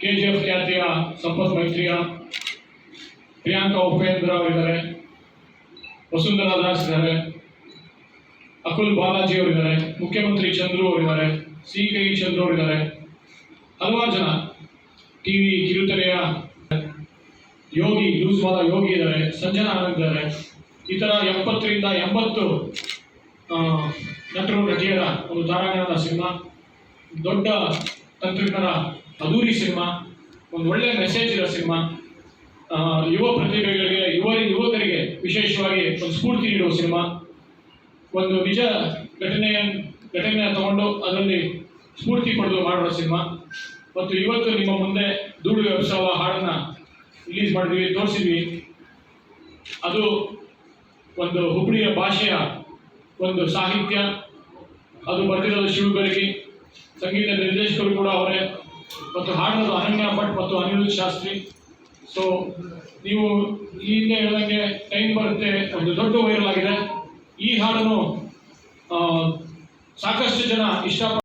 K G F ಖ್ಯಾತಿಯ ಸಂಪತ್ ಮೈತ್ರಿಯ ಪ್ರಿಯಾಂಕಾ ಉಪೇಂದ್ರ ಅವರಿದ್ದಾರೆ. ವಸುಂಧರಾ ದಾಸ್ ಇದ್ದಾರೆ. ಅಕುಲ್ ಬಾಲಾಜಿ ಅವರಿದ್ದಾರೆ. ಮುಖ್ಯಮಂತ್ರಿ ಚಂದ್ರು ಅವರಿದ್ದಾರೆ. ಸಿ ಕೆ ಚಂದ್ರು ಅವರಿದ್ದಾರೆ. ಹಲವಾರು ಜನ ಟಿ ವಿ ಕಿರುತೆರೆಯ ಯೋಗಿ ಯೂಸ್ ವಾದ ಯೋಗಿ ಇದ್ದಾರೆ. ಸಂಜನಾ ಆನಂದ್ ಇದ್ದಾರೆ. ಈ ಥರ ಎಪ್ಪತ್ತರಿಂದ ಎಂಬತ್ತು ನಟರು, ನಟಿಯರ ಒಂದು ತಾರಾಗಣದ ಸಿನಿಮಾ. ದೊಡ್ಡ ತಂತ್ರಜ್ಞರ ಅದೂರಿ ಸಿನಿಮಾ, ಒಂದು ಒಳ್ಳೆ ಮೆಸೇಜ್ ಇರೋ ಸಿನಿಮಾ. ಯುವ ಪ್ರತಿಭೆಗಳಿಗೆ, ಯುವ, ಯುವಕರಿಗೆ ವಿಶೇಷವಾಗಿ ಒಂದು ಸ್ಫೂರ್ತಿ ನೀಡುವ ಸಿನಿಮಾ. ಒಂದು ನಿಜ ಘಟನೆಯ ಘಟನೆಯ ತಗೊಂಡು ಅದರಲ್ಲಿ ಸ್ಫೂರ್ತಿ ಪಡೆದು ಮಾಡುವ ಸಿನಿಮಾ. ಮತ್ತು ಇವತ್ತು ನಿಮ್ಮ ಮುಂದೆ ಧೂಳು ವ್ಯವಸಾಯ ಹಾಡನ್ನ ರಿಲೀಸ್ ಮಾಡಿದ್ವಿ, ತೋರಿಸಿದ್ವಿ. ಅದು ಒಂದು ಹುಬ್ಬಳ್ಳಿಯ ಭಾಷೆಯ ಒಂದು ಸಾಹಿತ್ಯ. ಅದು ಬರೆದಿರೋದು ಶಿವಬೆಳಗಿ ಸಂಗೀತ ನಿರ್ದೇಶಕರು ಕೂಡ ಅವರೇ. ಮತ್ತು ಹಾಡೋದು ಅನನ್ಯ ಭಟ್ ಮತ್ತು ಅನಿರುದ್ಧ ಶಾಸ್ತ್ರಿ. ಸೊ ನೀವು ಈ ಹಿಂದೆ ಹೇಳಿದಂಗೆ ಟೈಮ್ ಬರುತ್ತೆ, ಒಂದು ದೊಡ್ಡ ವೈರಲ್ ಆಗಿದೆ. ಈ ಹಾಡನ್ನು ಸಾಕಷ್ಟು ಜನ ಇಷ್ಟಪಟ್ಟು